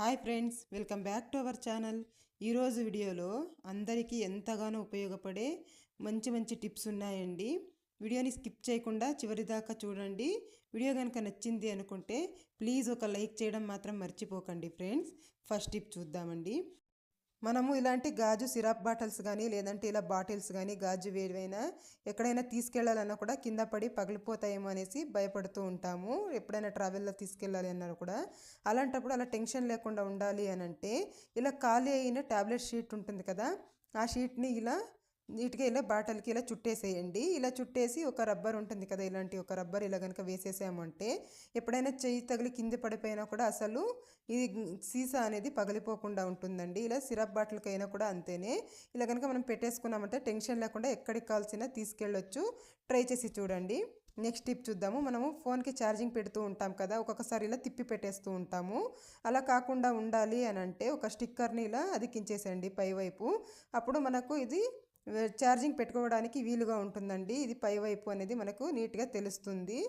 Hi friends welcome back to our channel. ఈరోజు వీడియోలో అందరికీ ఎంతగానో ఉపయోగపడే మంచి మంచి టిప్స్ ఉన్నాయండి. వీడియోని స్కిప్ చేయకుండా చివరి దాకా చూడండి. వీడియో కనుక నచ్చింది అనుకుంటే ప్లీజ్ ఒక లైక్ చేయడం మాత్రం మర్చిపోకండి ఫ్రెండ్స్. ఫస్ట్ టిప్ చూద్దామండి. మనము ఇలాంటి గాజు సిరప్ బాటిల్స్ కానీ లేదంటే ఇలా బాటిల్స్ కానీ గాజు వేరువైన ఎక్కడైనా తీసుకెళ్ళాలన్నా కూడా కింద పడి పగిలిపోతాయేమో అనేసి భయపడుతూ ఉంటాము. ఎప్పుడైనా ట్రావెల్లో తీసుకెళ్ళాలి అన్నా కూడా. అలాంటప్పుడు అలా టెన్షన్ లేకుండా ఉండాలి అని అంటే ఇలా ఖాళీ అయిన ట్యాబ్లెట్ షీట్ ఉంటుంది కదా ఆ షీట్ని ఇలా నీట్గా ఇలా బాటిల్కి ఇలా చుట్టేసేయండి. ఇలా చుట్టేసి ఒక రబ్బర్ ఉంటుంది కదా ఇలాంటి ఒక రబ్బర్ ఇలా కనుక వేసేసామంటే ఎప్పుడైనా చెయ్యి తగిలి కింద పడిపోయినా కూడా అసలు ఇది సీసా అనేది పగిలిపోకుండా ఉంటుందండి. ఇలా సిరప్ బాటిల్కైనా కూడా అంతేనే. ఇలా కనుక మనం పెట్టేసుకున్నామంటే టెన్షన్ లేకుండా ఎక్కడికి కావాల్సిన తీసుకెళ్ళొచ్చు. ట్రై చేసి చూడండి. నెక్స్ట్ టిప్ చూద్దాము. మనము ఫోన్కి ఛార్జింగ్ పెడుతూ ఉంటాం కదా ఒక్కొక్కసారి ఇలా తిప్పి పెట్టేస్తూ ఉంటాము. అలా కాకుండా ఉండాలి అని అంటే ఒక స్టిక్కర్ని ఇలా అదికించేసండి పైవైపు అప్పుడు మనకు ఇది ఛార్జింగ్ పెట్టుకోవడానికి వీలుగా ఉంటుందండి. ఇది పైవైపు అనేది మనకు నీట్గా తెలుస్తుంది.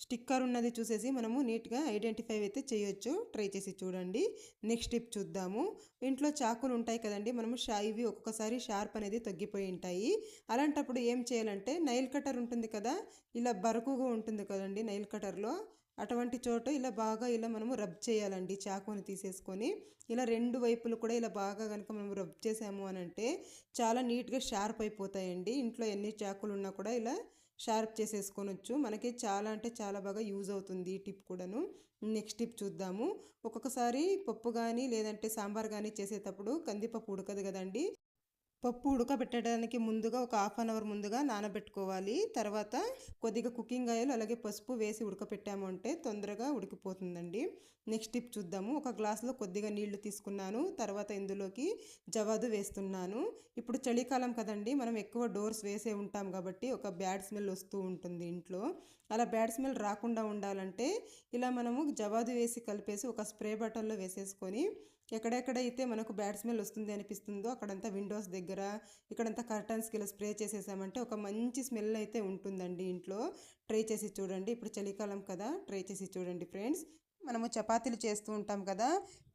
స్టిక్కర్ ఉన్నది చూసేసి మనము నీట్గా ఐడెంటిఫై అయితే చేయొచ్చు. ట్రై చేసి చూడండి. నెక్స్ట్ టిప్ చూద్దాము. ఇంట్లో చాకులు ఉంటాయి కదండి మనము షా ఇవి ఒక్కొక్కసారి షార్ప్ అనేది తగ్గిపోయి ఉంటాయి. అలాంటప్పుడు ఏం చేయాలంటే నైల్ కటర్ ఉంటుంది కదా ఇలా బరుకుగా ఉంటుంది కదండి నైల్ కటర్లో అటువంటి చోట ఇలా బాగా ఇలా మనము రబ్ చేయాలండి. చాకుని తీసేసుకొని ఇలా రెండు వైపులు కూడా ఇలా బాగా కనుక మనం రబ్ చేసాము అని అంటే చాలా నీట్గా షార్ప్ అయిపోతాయండి. ఇంట్లో ఎన్ని చాకులు ఉన్నా కూడా ఇలా షార్ప్ చేసేసుకోనొచ్చు. మనకి చాలా అంటే చాలా బాగా యూజ్ అవుతుంది ఈ టిప్ కూడాను. నెక్స్ట్ టిప్ చూద్దాము. ఒక్కొక్కసారి పప్పు కానీ లేదంటే సాంబార్ కానీ చేసేటప్పుడు కందిపప్పు ఉడకదు కదండి. పప్పు ఉడకబెట్టడానికి ముందుగా ఒక హాఫ్ అన్ అవర్ ముందుగా నానబెట్టుకోవాలి. తర్వాత కొద్దిగా కుకింగ్ ఆయిల్ అలాగే పసుపు వేసి ఉడకపెట్టాము అంటే తొందరగా ఉడికిపోతుందండి. నెక్స్ట్ టిప్ చూద్దాము. ఒక గ్లాసులో కొద్దిగా నీళ్ళు తీసుకున్నాను. తర్వాత ఇందులోకి జవాదు వేస్తున్నాను. ఇప్పుడు చలికాలం కదండి మనం ఎక్కువ డోర్స్ వేసే ఉంటాం కాబట్టి ఒక బ్యాడ్ స్మెల్ వస్తూ ఉంటుంది ఇంట్లో. అలా బ్యాడ్ స్మెల్ రాకుండా ఉండాలంటే ఇలా మనము జవాదు వేసి కలిపేసి ఒక స్ప్రే బాటిల్లో వేసేసుకొని ఎక్కడెక్కడైతే మనకు బ్యాడ్ స్మెల్ వస్తుంది అనిపిస్తుందో అక్కడంతా విండోస్ దగ్గర ఇక్కడంతా కర్టన్స్కి ఇలా స్ప్రే చేసేసామంటే ఒక మంచి స్మెల్ అయితే ఉంటుందండి ఇంట్లో. ట్రై చేసి చూడండి. ఇప్పుడు చలికాలం కదా ట్రై చేసి చూడండి ఫ్రెండ్స్. మనము చపాతీలు చేస్తూ ఉంటాం కదా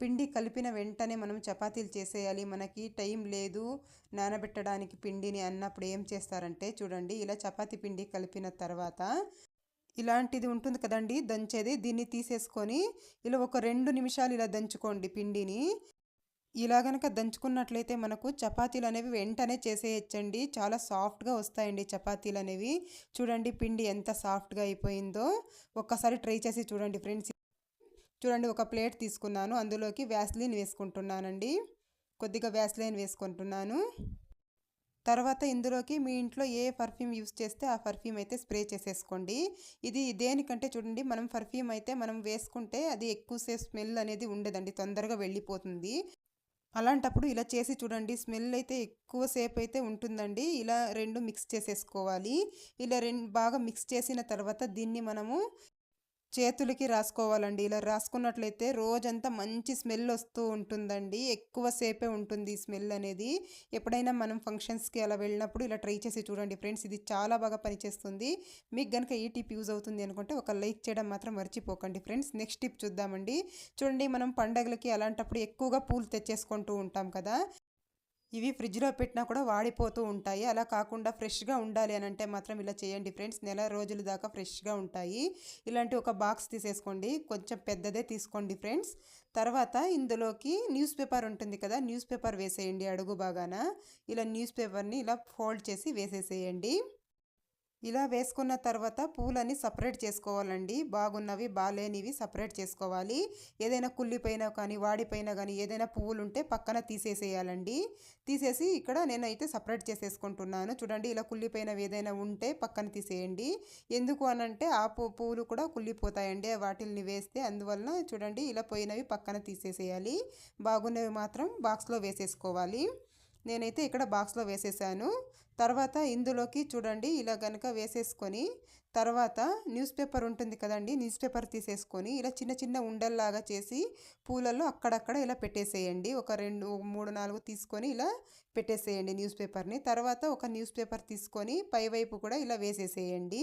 పిండి కలిపిన వెంటనే మనం చపాతీలు చేసేయాలి. మనకి టైం లేదు నానబెట్టడానికి పిండిని అన్నప్పుడు ఏం చేస్తారంటే చూడండి ఇలా చపాతీ పిండి కలిపిన తర్వాత ఇలాంటిది ఉంటుంది కదండి దంచేది. దీన్ని తీసేసుకొని ఇలా ఒక రెండు నిమిషాలు ఇలా దంచుకోండి పిండిని. ఇలా గనక దంచుకున్నట్లయితే మనకు చపాతీలు అనేవి వెంటనే చేసేయచ్చండి. చాలా సాఫ్ట్గా వస్తాయండి చపాతీలు అనేవి. చూడండి పిండి ఎంత సాఫ్ట్గా అయిపోయిందో. ఒక్కసారి ట్రై చేసి చూడండి ఫ్రెండ్స్. చూడండి ఒక ప్లేట్ తీసుకున్నాను. అందులోకి వ్యాస్లిన్ వేసుకుంటున్నానండి. కొద్దిగా వ్యాస్లీన్ వేసుకుంటున్నాను. తర్వాత ఇందులోకి మీ ఇంట్లో ఏ పర్ఫ్యూమ్ యూస్ చేస్తే ఆ పర్ఫ్యూమ్ అయితే స్ప్రే చేసేసుకోండి. ఇది దేనికంటే చూడండి మనం పర్ఫ్యూమ్ అయితే మనం వేసుకుంటే అది ఎక్కువసేపు స్మెల్ అనేది ఉండదండి తొందరగా వెళ్ళిపోతుంది. అలాంటప్పుడు ఇలా చేసి చూడండి స్మెల్ అయితే ఎక్కువసేపు అయితే ఉంటుందండి. ఇలా రెండు మిక్స్ చేసేసుకోవాలి. ఇలా రెండు బాగా మిక్స్ చేసిన తర్వాత దీన్ని మనము చేతులకి రాసుకోవాలండి. ఇలా రాసుకున్నట్లయితే రోజంతా మంచి స్మెల్ వస్తూ ఉంటుందండి. ఎక్కువసేపే ఉంటుంది ఈ స్మెల్ అనేది. ఎప్పుడైనా మనం ఫంక్షన్స్కి అలా వెళ్ళినప్పుడు ఇలా ట్రై చేసి చూడండి ఫ్రెండ్స్ ఇది చాలా బాగా పనిచేస్తుంది. మీకు కనుక ఈ టిప్ యూజ్ అవుతుంది అనుకుంటే ఒక లైక్ చేయడం మాత్రం మర్చిపోకండి ఫ్రెండ్స్. నెక్స్ట్ టిప్ చూద్దామండి. చూడండి మనం పండగలకి అలాంటప్పుడు ఎక్కువగా పూలు తెచ్చేసుకుంటూ ఉంటాం కదా. ఇవి ఫ్రిడ్జ్లో పెట్టినా కూడా వాడిపోతూ ఉంటాయి. అలా కాకుండా ఫ్రెష్గా ఉండాలి అని అంటే మాత్రం ఇలా చేయండి ఫ్రెండ్స్. నెల రోజుల దాకా ఫ్రెష్గా ఉంటాయి. ఇలాంటి ఒక బాక్స్ తీసేసుకోండి. కొంచెం పెద్దదే తీసుకోండి ఫ్రెండ్స్. తర్వాత ఇందులోకి న్యూస్ పేపర్ ఉంటుంది కదా న్యూస్ పేపర్ వేసేయండి అడుగు బాగాన ఇలా న్యూస్ పేపర్ని ఇలా ఫోల్డ్ చేసి వేసేసేయండి. ఇలా వేసుకున్న తర్వాత పూలని సపరేట్ చేసుకోవాలండి. బాగున్నవి బాగాలేనివి సపరేట్ చేసుకోవాలి. ఏదైనా కుళ్ళిపోయినా కానీ వాడిపోయినా కానీ ఏదైనా పువ్వులు ఉంటే పక్కన తీసేసేయాలండి. తీసేసి ఇక్కడ నేనైతే సపరేట్ చేసేసుకుంటున్నాను. చూడండి ఇలా కుళ్ళిపోయినవి ఏదైనా ఉంటే పక్కన తీసేయండి. ఎందుకు అనంటే ఆ పువ్వులు కూడా కుళ్ళిపోతాయండి. వాటిల్ని వేస్తే అందువలన చూడండి ఇలా పోయినవి పక్కన తీసేసేయాలి. బాగున్నవి మాత్రం బాక్స్లో వేసేసుకోవాలి. నేనైతే ఇక్కడ బాక్స్లో వేసేసాను. తర్వాత ఇందులోకి చూడండి ఇలా కనుక వేసేసుకొని తర్వాత న్యూస్ పేపర్ ఉంటుంది కదండి న్యూస్ పేపర్ తీసేసుకొని ఇలా చిన్న చిన్న ఉండల్లాగా చేసి పూలలో అక్కడక్కడ ఇలా పెట్టేసేయండి. ఒక రెండు మూడు నాలుగు తీసుకొని ఇలా పెట్టేసేయండి న్యూస్ పేపర్ని. తర్వాత ఒక న్యూస్ పేపర్ తీసుకొని పైవైపు కూడా ఇలా వేసేసేయండి.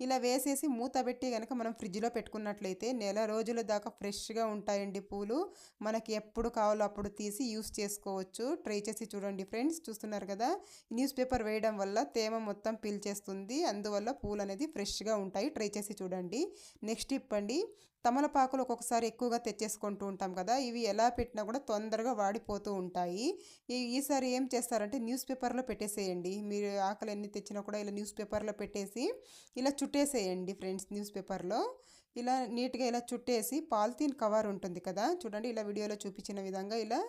ఇలా వేసేసి మూత పెట్టి కనుక మనం ఫ్రిడ్జ్లో పెట్టుకున్నట్లయితే నెల రోజుల దాకా ఫ్రెష్గా ఉంటాయండి పూలు. మనకి ఎప్పుడు కావాలో అప్పుడు తీసి యూస్ చేసుకోవచ్చు. ట్రై చేసి చూడండి ఫ్రెండ్స్. చూస్తున్నారు కదా? న్యూస్ పేపర్ వేయడం వల్ల తేమ మొత్తం పీల్చేస్తుంది. అందువల్ల పూలు అనేది ఫ్రెష్గా ఉంటాయి. ట్రై చేసి చూడండి. నెక్స్ట్ ఇప్పండి. తమలపాకులు ఒక్కొక్కసారి ఎక్కువగా తెచ్చేసుకుంటూ ఉంటాం కదా ఇవి ఎలా పెట్టినా కూడా తొందరగా వాడిపోతూ ఉంటాయి. ఈ ఈసారి ఏం చేస్తారంటే న్యూస్ పేపర్లో పెట్టేసేయండి. మీరు ఆకలి ఎన్ని తెచ్చినా కూడా ఇలా న్యూస్ పేపర్లో పెట్టేసి ఇలా చుట్టేసేయండి ఫ్రెండ్స్ న్యూస్ పేపర్లో. ఇలా నీట్గా ఇలా చుట్టేసి పాలిథీన్ కవర్ ఉంటుంది కదా చూడండి ఇలా వీడియోలో చూపించిన విధంగా ఇలా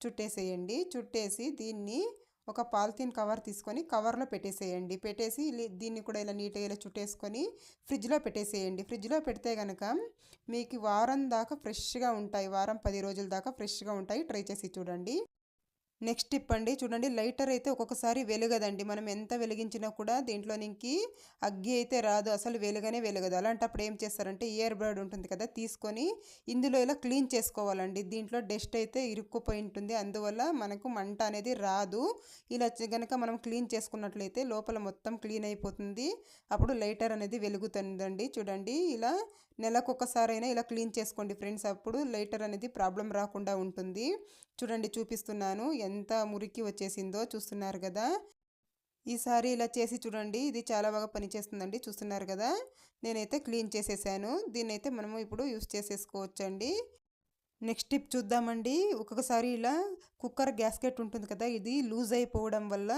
చుట్టేసేయండి. చుట్టేసి దీన్ని ఒక పాలిథీన్ కవర్ తీసుకొని కవర్లో పెట్టేసేయండి. పెట్టేసి దీన్ని కూడా ఇలా నీట్గా ఇలా చుట్టేసుకొని ఫ్రిడ్జ్లో పెట్టేసేయండి. ఫ్రిడ్జ్లో పెడితే కనుక మీకు వారం దాకా ఫ్రెష్గా ఉంటాయి. వారం పది రోజుల దాకా ఫ్రెష్గా ఉంటాయి. ట్రై చేసి చూడండి. నెక్స్ట్ టిప్ అండి చూడండి లైటర్ అయితే ఒక్కొక్కసారి వెలగదండి. మనం ఎంత వెలిగించినా కూడా దీంట్లో నుంచి అగ్గి అయితే రాదు. అసలు వెలుగనే వెలగదు. అలాంటప్పుడు ఏం చేస్తారంటే ఇయర్ బర్డ్ ఉంటుంది కదా తీసుకొని ఇందులో ఇలా క్లీన్ చేసుకోవాలండి. దీంట్లో డస్ట్ అయితే ఇరుక్కుపోయి ఉంటుంది. అందువల్ల మనకు మంట అనేది రాదు. ఇలా కనుక మనం క్లీన్ చేసుకున్నట్లయితే లోపల మొత్తం క్లీన్ అయిపోతుంది. అప్పుడు లైటర్ అనేది వెలుగుతుందండి. చూడండి ఇలా నెలకు ఒకసారైనా ఇలా క్లీన్ చేసుకోండి ఫ్రెండ్స్. అప్పుడు లైటర్ అనేది ప్రాబ్లం రాకుండా ఉంటుంది. చూడండి చూపిస్తున్నాను. ఎంత మురికి వచ్చేసిందో చూస్తున్నారు కదా. ఈసారి ఇలా చేసి చూడండి. ఇది చాలా బాగా పనిచేస్తుందండి. చూస్తున్నారు కదా. నేనైతే క్లీన్ చేసేసాను. దీన్నైతే మనము ఇప్పుడు యూస్ చేసేసుకోవచ్చండి. నెక్స్ట్ టిప్ చూద్దామండి. ఒక్కొక్కసారి ఇలా కుక్కర్ గ్యాస్కెట్ ఉంటుంది కదా ఇది లూజ్ అయిపోవడం వల్ల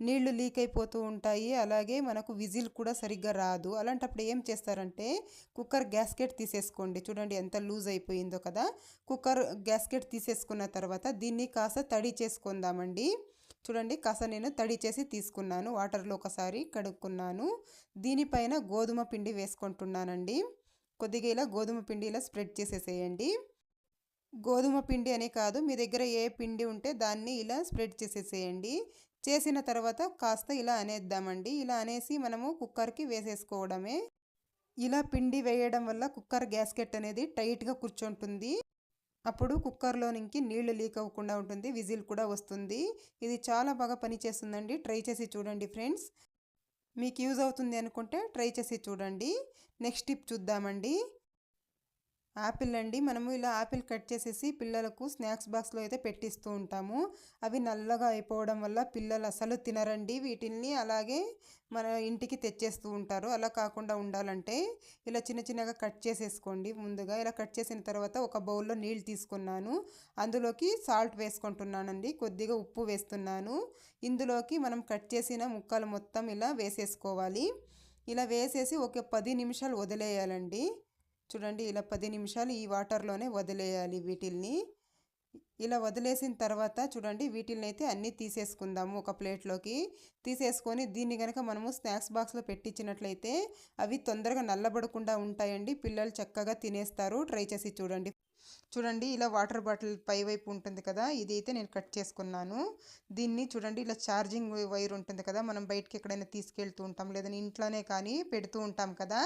నీళ్ళు లీక్ అయిపోతూ ఉంటాయి. అలాగే మనకు విజిల్ కూడా సరిగ్గా రాదు. అలాంటప్పుడు ఏం చేస్తారంటే కుక్కర్ గ్యాస్కెట్ తీసేసుకోండి. చూడండి ఎంత లూజ్ అయిపోయిందో కదా. కుక్కర్ గ్యాస్కెట్ తీసేసుకున్న తర్వాత దీన్ని కాస్త తడి చేసుకుందామండి. చూడండి కాస్త నేను తడి చేసి తీసుకున్నాను. వాటర్లో ఒకసారి కడుక్కున్నాను. దీనిపైన గోధుమ పిండి వేసుకుంటున్నానండి. కొద్దిగా ఇలా గోధుమ పిండి ఇలా స్ప్రెడ్ చేసేసేయండి. గోధుమ పిండి అనే కాదు మీ దగ్గర ఏ పిండి ఉంటే దాన్ని ఇలా స్ప్రెడ్ చేసేసేయండి. చేసిన తర్వాత కాస్త ఇలా అనేద్దామండి. ఇలా అనేసి మనము కుక్కర్కి వేసేసుకోవడమే. ఇలా పిండి వేయడం వల్ల కుక్కర్ గ్యాస్కెట్ అనేది టైట్గా కూర్చుంటుంది. అప్పుడు కుక్కర్లో నుంచి నీళ్ళు లీక్ అవ్వకుండా ఉంటుంది విజిల్ కూడా వస్తుంది. ఇది చాలా బాగా పనిచేస్తుందండి ట్రై చేసి చూడండి ఫ్రెండ్స్. మీకు యూజ్ అవుతుంది అనుకుంటే ట్రై చేసి చూడండి. నెక్స్ట్ టిప్ చూద్దామండి. యాపిల్ అండి. మనము ఇలా యాపిల్ కట్ చేసేసి పిల్లలకు స్నాక్స్ బాక్స్లో అయితే పెట్టిస్తూ ఉంటాము. అవి నల్లగా అయిపోవడం వల్ల పిల్లలు అసలు తినరండి. వీటిల్ని అలాగే మన ఇంటికి తెచ్చేస్తూ ఉంటారు. అలా కాకుండా ఉండాలంటే ఇలా చిన్న చిన్నగా కట్ చేసేసుకోండి. ముందుగా ఇలా కట్ చేసిన తర్వాత ఒక బౌల్లో నీళ్ళు తీసుకున్నాను. అందులోకి సాల్ట్ వేసుకుంటున్నానండి. కొద్దిగా ఉప్పు వేస్తున్నాను. ఇందులోకి మనం కట్ చేసిన ముక్కలు మొత్తం ఇలా వేసేసుకోవాలి. ఇలా వేసేసి ఒక పది నిమిషాలు వదిలేయాలండి. చూడండి ఇలా పది నిమిషాలు ఈ వాటర్లోనే వదిలేయాలి వీటిల్ని. ఇలా వదిలేసిన తర్వాత చూడండి వీటిని అయితే అన్నీ తీసేసుకుందాము ఒక ప్లేట్లోకి. తీసేసుకొని దీన్ని కనుక మనము స్నాక్స్ బాక్స్లో పెట్టించినట్లయితే అవి తొందరగా నల్లబడకుండా ఉంటాయండి. పిల్లలు చక్కగా తినేస్తారు. ట్రై చేసి చూడండి. చూడండి ఇలా వాటర్ బాటిల్ పై వైపు ఉంటుంది కదా ఇది అయితే నేను కట్ చేసుకున్నాను. దీన్ని చూడండి ఇలా ఛార్జింగ్ వైర్ ఉంటుంది కదా మనం బయటకి ఎక్కడైనా తీసుకెళ్తూ ఉంటాం లేదని ఇంట్లోనే కానీ పెడుతూ ఉంటాం కదా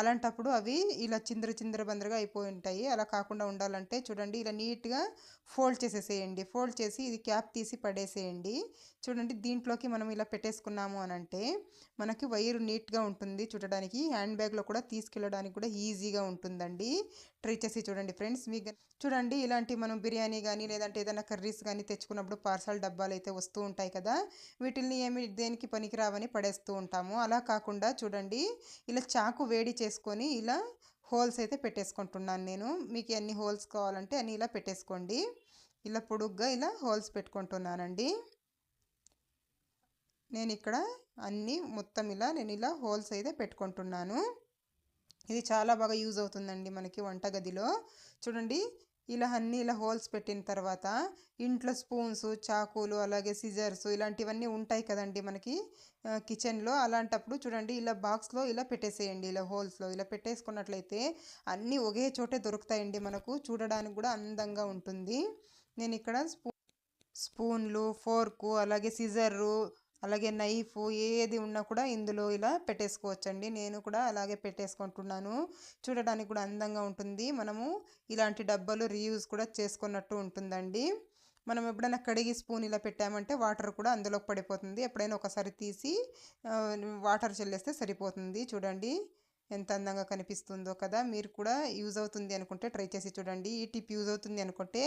అలాంటప్పుడు అవి ఇలా చిందర చిందర బందరగా అయిపోయి ఉంటాయి. అలా కాకుండా ఉండాలంటే చూడండి ఇలా నీట్గా ఫోల్డ్ చేసేసేయండి. ఫోల్డ్ చేసి ఇది క్యాప్ తీసి పడేసేయండి. చూడండి దీంట్లోకి మనం ఇలా పెట్టేసుకున్నాము అని అంటే మనకి వైరు నీట్గా ఉంటుంది చూడడానికి. హ్యాండ్ బ్యాగ్లో కూడా తీసుకెళ్ళడానికి కూడా ఈజీగా ఉంటుందండి. ట్రై చేసి చూడండి ఫ్రెండ్స్. మీకు చూడండి ఇలాంటి మనం బిర్యానీ కానీ లేదంటే ఏదైనా కర్రీస్ కానీ తెచ్చుకున్నప్పుడు పార్సల్ డబ్బాలు అయితే వస్తూ ఉంటాయి కదా వీటిల్ని ఏమి దేనికి పనికిరావని పడేస్తూ ఉంటాము. అలా కాకుండా చూడండి ఇలా చాకు వేడి చేసుకొని ఇలా హోల్స్ అయితే పెట్టేసుకుంటున్నాను నేను. మీకు ఎన్ని హోల్స్ కావాలంటే అన్ని ఇలా పెట్టేసుకోండి. ఇలా పొడుగ్గా ఇలా హోల్స్ పెట్టుకుంటున్నానండి. నేను ఇక్కడ అన్నీ మొత్తం ఇలా నేను ఇలా హోల్స్ అయితే పెట్టుకుంటున్నాను. ఇది చాలా బాగా యూజ్ అవుతుందండి మనకి వంటగదిలో. చూడండి ఇలా అన్నీ ఇలా హోల్స్ పెట్టిన తర్వాత ఇంట్లో స్పూన్స్ చాకులు అలాగే సిజర్స్ ఇలాంటివన్నీ ఉంటాయి కదండి మనకి కిచెన్లో అలాంటప్పుడు చూడండి ఇలా బాక్స్లో ఇలా పెట్టేసేయండి ఇలా హోల్స్లో ఇలా పెట్టేసుకున్నట్లయితే అన్నీ ఒకే చోటే దొరుకుతాయండి మనకు చూడడానికి కూడా అందంగా ఉంటుంది. నేను ఇక్కడ స్పూ స్పూన్లు ఫోర్కు అలాగే సిజర్రు అలాగే నైఫ్ ఏది ఉన్నా కూడా ఇందులో ఇలా పెట్టేసుకోవచ్చండి. నేను కూడా అలాగే పెట్టేసుకుంటున్నాను. చూడడానికి కూడా అందంగా ఉంటుంది. మనము ఇలాంటి డబ్బాలు రీయూజ్ కూడా చేసుకున్నట్టు ఉంటుందండి. మనం ఎప్పుడైనా కడిగి స్పూన్ ఇలా పెట్టామంటే వాటర్ కూడా అందులోకి పడిపోతుంది. ఎప్పుడైనా ఒకసారి తీసి వాటర్ చల్లేస్తే సరిపోతుంది. చూడండి ఎంత అందంగా కనిపిస్తుందో కదా! మీరు కూడా యూజ్ అవుతుంది అనుకుంటే ట్రై చేసి చూడండి. ఈ టిప్ యూజ్ అవుతుంది అనుకుంటే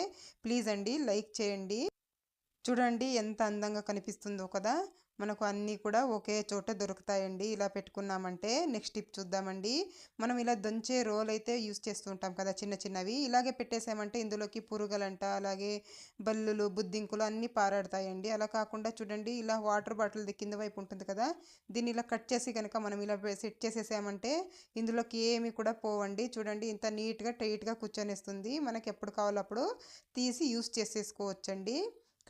ప్లీజ్ అండి లైక్ చేయండి. చూడండి ఎంత అందంగా కనిపిస్తుందో కదా! మనకు అన్నీ కూడా ఒకే చోట దొరుకుతాయండి. ఇలా పెట్టుకున్నామంటే నెక్స్ట్ టిప్ చూద్దామండి. మనం ఇలా దంచే రోల్ అయితే యూస్ చేస్తూ ఉంటాం కదా చిన్న చిన్నవి. ఇలాగే పెట్టేసామంటే ఇందులోకి పురుగులంట అలాగే బల్లులు బుద్ధింకులు అన్నీ పారాడతాయండి. అలా కాకుండా చూడండి ఇలా వాటర్ బాటిల్ కింద వైపు ఉంటుంది కదా దీన్ని ఇలా కట్ చేసి కనుక మనం ఇలా సెట్ చేసేసామంటే ఇందులోకి ఏమి కూడా పోవండి. చూడండి ఇంత నీట్గా టైట్గా కూర్చొనిస్తుంది. మనకి ఎప్పుడు కావాలో అప్పుడు తీసి యూస్ చేసేసుకోవచ్చండి.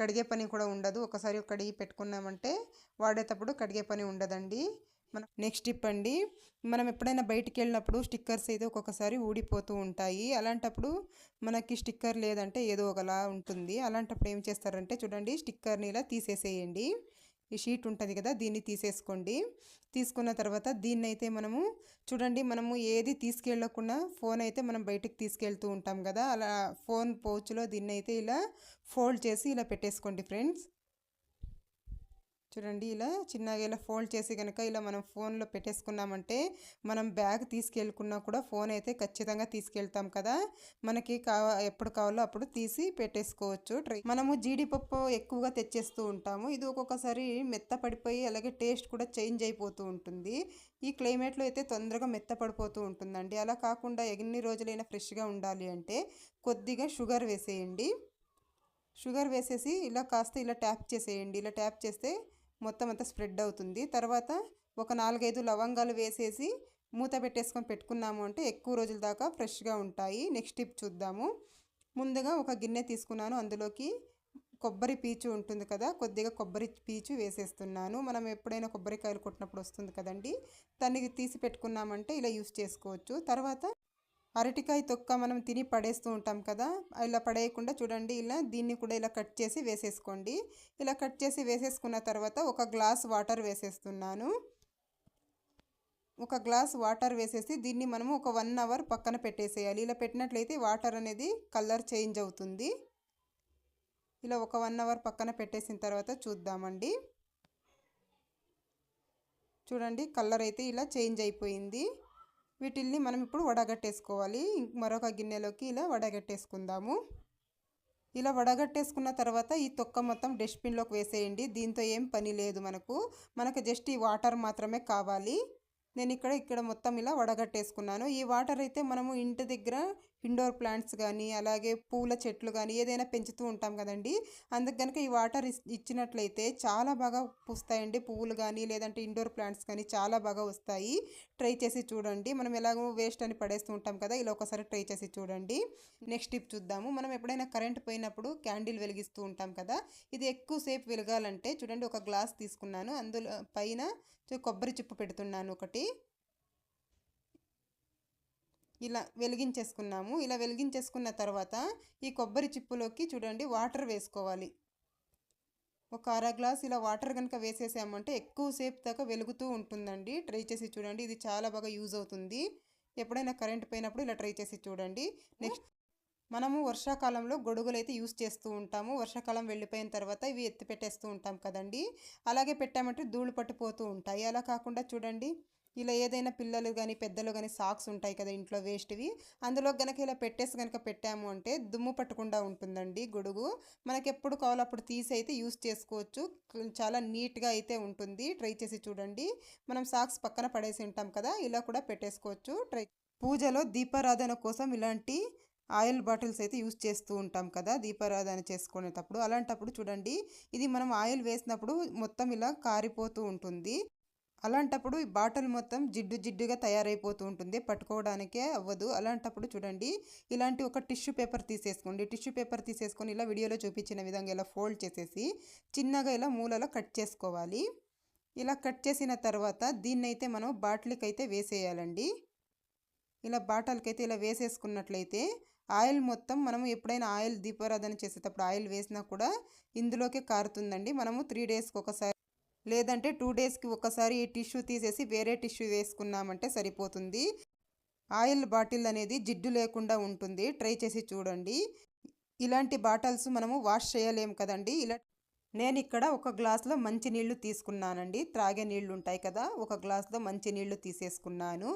కడిగే పని కూడా ఉండదు. ఒకసారి కడిగి పెట్టుకున్నామంటే వాడేటప్పుడు కడిగే పని ఉండదండి. మన నెక్స్ట్ టిప్ అండి మనం ఎప్పుడైనా బయటికి వెళ్ళినప్పుడు స్టిక్కర్స్ అయితే ఒక్కొక్కసారి ఊడిపోతూ ఉంటాయి. అలాంటప్పుడు మనకి స్టిక్కర్ లేదంటే ఏదో ఒకలా ఉంటుంది. అలాంటప్పుడు ఏం చేస్తారంటే చూడండి స్టిక్కర్ని ఇలా తీసేసేయండి. ఈ షీట్ ఉంటుంది కదా దీన్ని తీసేసుకోండి. తీసుకున్న తర్వాత దీన్ని అయితే మనము చూడండి మనము ఏది తీసుకెళ్ళకుండా ఫోన్ అయితే మనం బయటికి తీసుకెళ్తూ ఉంటాం కదా అలా ఫోన్ పౌచ్లో దీన్ని అయితే ఇలా ఫోల్డ్ చేసి ఇలా పెట్టేసుకోండి ఫ్రెండ్స్. చూడండి ఇలా చిన్నగా ఇలా ఫోల్డ్ చేసి కనుక ఇలా మనం ఫోన్లో పెట్టేసుకున్నామంటే మనం బ్యాగ్ తీసుకెళ్ళుకున్నా కూడా ఫోన్ అయితే ఖచ్చితంగా తీసుకెళ్తాం కదా. మనకి కావా ఎప్పుడు కావాలో అప్పుడు తీసి పెట్టేసుకోవచ్చు. ట్రై మనము జీడిపప్పు ఎక్కువగా తెచ్చేస్తూ ఉంటాము. ఇది ఒక్కొక్కసారి మెత్త పడిపోయి అలాగే టేస్ట్ కూడా చేంజ్ అయిపోతూ ఉంటుంది. ఈ క్లైమేట్లో అయితే తొందరగా మెత్త పడిపోతూ ఉంటుందండి. అలా కాకుండా ఎన్ని రోజులైనా ఫ్రెష్గా ఉండాలి అంటే కొద్దిగా షుగర్ వేసేయండి. షుగర్ వేసేసి ఇలా కాస్త ఇలా ట్యాప్ చేసేయండి. ఇలా ట్యాప్ చేస్తే మొత్తం అంతా స్ప్రెడ్ అవుతుంది. తర్వాత ఒక నాలుగైదు లవంగాలు వేసేసి మూత పెట్టేసుకొని పెట్టుకున్నాము అంటే ఎక్కువ రోజుల దాకా ఫ్రెష్గా ఉంటాయి. నెక్స్ట్ టిప్ చూద్దాము. ముందుగా ఒక గిన్నె తీసుకున్నాను. అందులోకి కొబ్బరి పీచు ఉంటుంది కదా కొద్దిగా కొబ్బరి పీచు వేసేస్తున్నాను. మనం ఎప్పుడైనా కొబ్బరికాయలు కొట్టినప్పుడు వస్తుంది కదండి దాన్ని తీసి పెట్టుకున్నామంటే ఇలా యూస్ చేసుకోవచ్చు. తర్వాత అరటికాయ తొక్క మనం తిని పడేస్తూ ఉంటాం కదా ఇలా పడేయకుండా చూడండి ఇలా దీన్ని కూడా ఇలా కట్ చేసి వేసేసుకోండి. ఇలా కట్ చేసి వేసేసుకున్న తర్వాత ఒక గ్లాస్ వాటర్ వేసేస్తున్నాను. ఒక గ్లాస్ వాటర్ వేసేసి దీన్ని మనము ఒక వన్ అవర్ పక్కన పెట్టేసేయాలి. ఇలా పెట్టినట్లయితే వాటర్ అనేది కలర్ చేంజ్ అవుతుంది. ఇలా ఒక వన్ అవర్ పక్కన పెట్టేసిన తర్వాత చూద్దామండి. చూడండి కలర్ అయితే ఇలా చేంజ్ అయిపోయింది. వీటిల్ని మనం ఇప్పుడు వడగట్టేసుకోవాలి. మరొక గిన్నెలోకి ఇలా వడగట్టేసుకుందాము. ఇలా వడగట్టేసుకున్న తర్వాత ఈ తొక్క మొత్తం డస్ట్బిన్లోకి వేసేయండి. దీంతో ఏం పని లేదు మనకు. మనకు జస్ట్ ఈ వాటర్ మాత్రమే కావాలి. నేను ఇక్కడ ఇక్కడ మొత్తం ఇలా వడగట్టేసుకున్నాను. ఈ వాటర్ అయితే మనము ఇంటి దగ్గర ఇండోర్ ప్లాంట్స్ కానీ అలాగే పూల చెట్లు కానీ ఏదైనా పెంచుతూ ఉంటాం కదండి. అందుకు కనుక ఈ వాటర్ ఇచ్చినట్లయితే చాలా బాగా పూస్తాయండి పువ్వులు కానీ లేదంటే ఇండోర్ ప్లాంట్స్ కానీ చాలా బాగా వస్తాయి. ట్రై చేసి చూడండి. మనం ఎలాగో వేస్ట్ అని పడేస్తూ ఉంటాం కదా ఇలా ఒకసారి ట్రై చేసి చూడండి. నెక్స్ట్ టిప్ చూద్దాము. మనం ఎప్పుడైనా కరెంట్ పోయినప్పుడు క్యాండిల్ వెలిగిస్తూ ఉంటాం కదా ఇది ఎక్కువసేపు వెలగాలంటే చూడండి ఒక గ్లాస్ తీసుకున్నాను. అందులో పైన కొబ్బరి చిప్పు పెడుతున్నాను ఒకటి. ఇలా వెలిగించేసుకున్నాము. ఇలా వెలిగించేసుకున్న తర్వాత ఈ కొబ్బరి చిప్పులోకి చూడండి వాటర్ వేసుకోవాలి. ఒక అర గ్లాస్ ఇలా వాటర్ కనుక వేసేసామంటే ఎక్కువసేపు దాకా వెలుగుతూ ఉంటుందండి. ట్రై చేసి చూడండి ఇది చాలా బాగా యూజ్ అవుతుంది. ఎప్పుడైనా కరెంట్ పోయినప్పుడు ఇలా ట్రై చేసి చూడండి. నెక్స్ట్ మనము వర్షాకాలంలో గొడుగులు అయితే యూస్ చేస్తూ ఉంటాము. వర్షాకాలం వెళ్ళిపోయిన తర్వాత ఇవి ఎత్తి పెట్టేస్తూ ఉంటాం కదండి. అలాగే పెట్టామంటే ధూళి పట్టిపోతూ ఉంటాయి. అలా కాకుండా చూడండి ఇలా ఏదైనా పిల్లలు కానీ పెద్దలు కానీ సాక్స్ ఉంటాయి కదా ఇంట్లో వేస్ట్వి అందులో కనుక ఇలా పెట్టేసి కనుక పెట్టాము అంటే దుమ్ము పట్టకుండా ఉంటుందండి గొడుగు. మనకి ఎప్పుడు కావాలో అప్పుడు తీసి అయితే యూస్ చేసుకోవచ్చు. చాలా నీట్గా అయితే ఉంటుంది. ట్రై చేసి చూడండి. మనం సాక్స్ పక్కన పడేసి ఉంటాం కదా ఇలా కూడా పెట్టేసుకోవచ్చు. ట్రై పూజలో దీపారాధన కోసం ఇలాంటి ఆయిల్ బాటిల్స్ అయితే యూస్ చేస్తూ ఉంటాం కదా దీపారాధన చేసుకునేటప్పుడు. అలాంటప్పుడు చూడండి ఇది మనం ఆయిల్ వేసినప్పుడు మొత్తం ఇలా కారిపోతూ ఉంటుంది. అలాంటప్పుడు ఈ బాటిల్ మొత్తం జిడ్డు జిడ్డుగా తయారైపోతూ ఉంటుంది. పట్టుకోవడానికే అవ్వదు. అలాంటప్పుడు చూడండి ఇలాంటి ఒక టిష్యూ పేపర్ తీసేసుకోండి. టిష్యూ పేపర్ తీసేసుకొని ఇలా వీడియోలో చూపించిన విధంగా ఇలా ఫోల్డ్ చేసేసి చిన్నగా ఇలా మూలలో కట్ చేసుకోవాలి. ఇలా కట్ చేసిన తర్వాత దీన్నైతే మనం బాటిల్కి అయితే వేసేయాలండి. ఇలా బాటిల్కి అయితే ఇలా వేసేసుకున్నట్లయితే ఆయిల్ మొత్తం మనం ఎప్పుడైనా ఆయిల్ దీపారాధన చేసేటప్పుడు ఆయిల్ వేసినా కూడా ఇందులోకే కారుతుందండి. మనము త్రీ డేస్కి ఒకసారి లేదంటే టూ డేస్కి ఒకసారి ఈ టిష్యూ తీసేసి వేరే టిష్యూ వేసుకున్నామంటే సరిపోతుంది. ఆయిల్ బాటిల్ అనేది జిడ్డు లేకుండా ఉంటుంది. ట్రై చేసి చూడండి. ఇలాంటి బాటిల్స్ మనము వాష్ చేయలేము కదండి. ఇలా నేను ఇక్కడ ఒక గ్లాస్లో మంచి నీళ్ళు తీసుకున్నానండి. త్రాగే నీళ్ళు ఉంటాయి కదా ఒక గ్లాస్లో మంచి నీళ్ళు తీసేసుకున్నాను.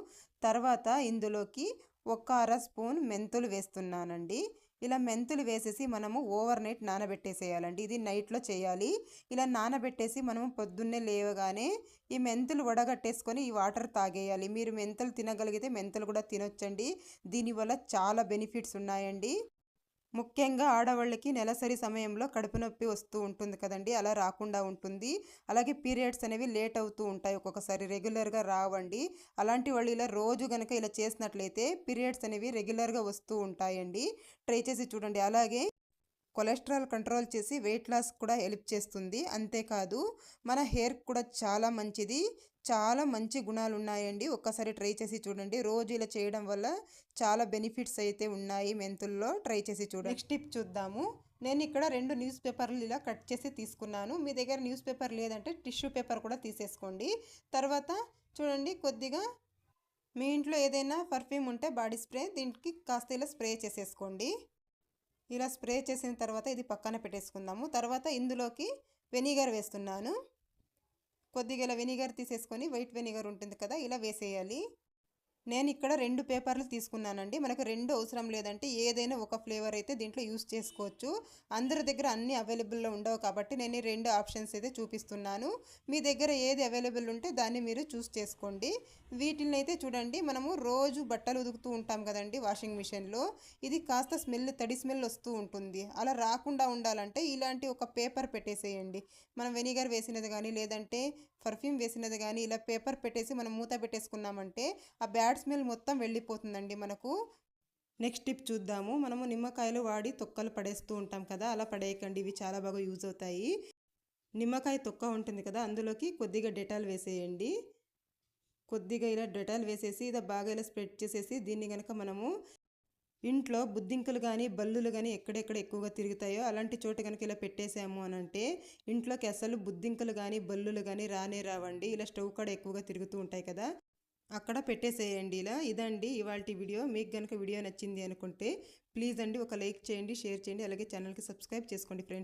తర్వాత ఇందులోకి ఒక అర స్పూన్ మెంతులు వేస్తున్నానండి. ఇలా మెంతులు వేసేసి మనము ఓవర్ నైట్ నానబెట్టేసేయాలండి. ఇది నైట్లో చేయాలి. ఇలా నానబెట్టేసి మనము పొద్దున్నే లేవగానే ఈ మెంతులు వడగట్టేసుకొని ఈ వాటర్ తాగేయాలి. మీరు మెంతులు తినగలిగితే మెంతులు కూడా తినొచ్చండి. దీనివల్ల చాలా బెనిఫిట్స్ ఉన్నాయండి. ముఖ్యంగా ఆడవాళ్ళకి నెలసరి సమయంలో కడుపు నొప్పి వస్తూ ఉంటుంది కదండి అలా రాకుండా ఉంటుంది. అలాగే పీరియడ్స్ అనేవి లేట్ అవుతూ ఉంటాయి ఒక్కొక్కసారి రెగ్యులర్గా రావండి. అలాంటి వాళ్ళు ఇలా రోజు కనుక ఇలా చేసినట్లయితే పీరియడ్స్ అనేవి రెగ్యులర్గా వస్తూ ఉంటాయండి. ట్రై చేసి చూడండి. అలాగే కొలెస్ట్రాల్ కంట్రోల్ చేసి వెయిట్ లాస్ కూడా హెల్ప్ చేస్తుంది. అంతేకాదు మన హెయిర్ కూడా చాలా మంచిది. చాలా మంచి గుణాలు ఉన్నాయండి ఒక్కసారి ట్రై చేసి చూడండి. రోజు ఇలా చేయడం వల్ల చాలా బెనిఫిట్స్ అయితే ఉన్నాయి మెంతుల్లో. ట్రై చేసి చూడండి. నెక్స్ట్ టిప్ చూద్దాము. నేను ఇక్కడ రెండు న్యూస్ పేపర్లు ఇలా కట్ చేసి తీసుకున్నాను. మీ దగ్గర న్యూస్ పేపర్ లేదంటే టిష్యూ పేపర్ కూడా తీసేసుకోండి. తర్వాత చూడండి కొద్దిగా మీ ఇంట్లో ఏదైనా పర్ఫ్యూమ్ ఉంటే బాడీ స్ప్రే దీనికి కాస్త ఇలా స్ప్రే చేసేసుకోండి. ఇలా స్ప్రే చేసిన తర్వాత ఇది పక్కన పెట్టేసుకుందాము. తర్వాత ఇందులోకి వెనిగర్ వేస్తున్నాను. కొద్దిగా ఇలా వెనిగర్ తీసేసుకొని వైట్ వెనిగర్ ఉంటుంది కదా ఇలా వేసేయాలి. నేను ఇక్కడ రెండు పేపర్లు తీసుకున్నానండి. మనకు రెండు అవసరం లేదంటే ఏదైనా ఒక ఫ్లేవర్ అయితే దీంట్లో యూస్ చేసుకోవచ్చు. అందరి దగ్గర అన్నీ అవైలబుల్లో ఉండవు కాబట్టి నేను రెండు ఆప్షన్స్ అయితే చూపిస్తున్నాను. మీ దగ్గర ఏది అవైలబుల్ ఉంటే దాన్ని మీరు చూస్ చేసుకోండి. వీటిని అయితే చూడండి. మనము రోజు బట్టలు ఉదుకుతూ ఉంటాం కదండి వాషింగ్ మిషన్లో. ఇది కాస్త స్మెల్ తడి స్మెల్ వస్తూ ఉంటుంది. అలా రాకుండా ఉండాలంటే ఇలాంటి ఒక పేపర్ పెట్టేసేయండి. మనం వెనిగర్ వేసినది కానీ లేదంటే పర్ఫ్యూమ్ వేసినది కానీ ఇలా పేపర్ పెట్టేసి మనం మూత పెట్టేసుకున్నామంటే ఆ బ్యాడ్ స్మెల్ మొత్తం వెళ్ళిపోతుందండి మనకు. నెక్స్ట్ టిప్ చూద్దాము. మనము నిమ్మకాయలు వాడి తొక్కలు పడేస్తూ ఉంటాం కదా అలా పడేయకండి. ఇవి చాలా బాగా యూజ్ అవుతాయి. నిమ్మకాయ తొక్క ఉంటుంది కదా అందులోకి కొద్దిగా డెటాల్ వేసేయండి. కొద్దిగా ఇలా డెటాల్ వేసేసి ఇలా బాగా ఇలా స్ప్రెడ్ చేసేసి దీన్ని కనుక మనము ఇంట్లో బుద్ధింకలు కానీ బల్లులు కానీ ఎక్కడెక్కడ ఎక్కువగా తిరుగుతాయో అలాంటి చోట కనుక ఇలా పెట్టేశాము అని అంటే ఇంట్లోకి అసలు బుద్ధింకలు కానీ బల్లులు కానీ రానే రావండి. ఇలా స్టవ్ కాడ ఎక్కువగా తిరుగుతూ ఉంటాయి కదా. అక్కడ పెట్టేసేయండి ఇలా. ఇదండి ఇవాళ వీడియో. మీకు కనుక వీడియో నచ్చింది అనుకుంటే ప్లీజ్ అండి ఒక లైక్ చేయండి షేర్ చేయండి. అలాగే ఛానల్కి సబ్స్క్రైబ్ చేసుకోండి ఫ్రెండ్స్.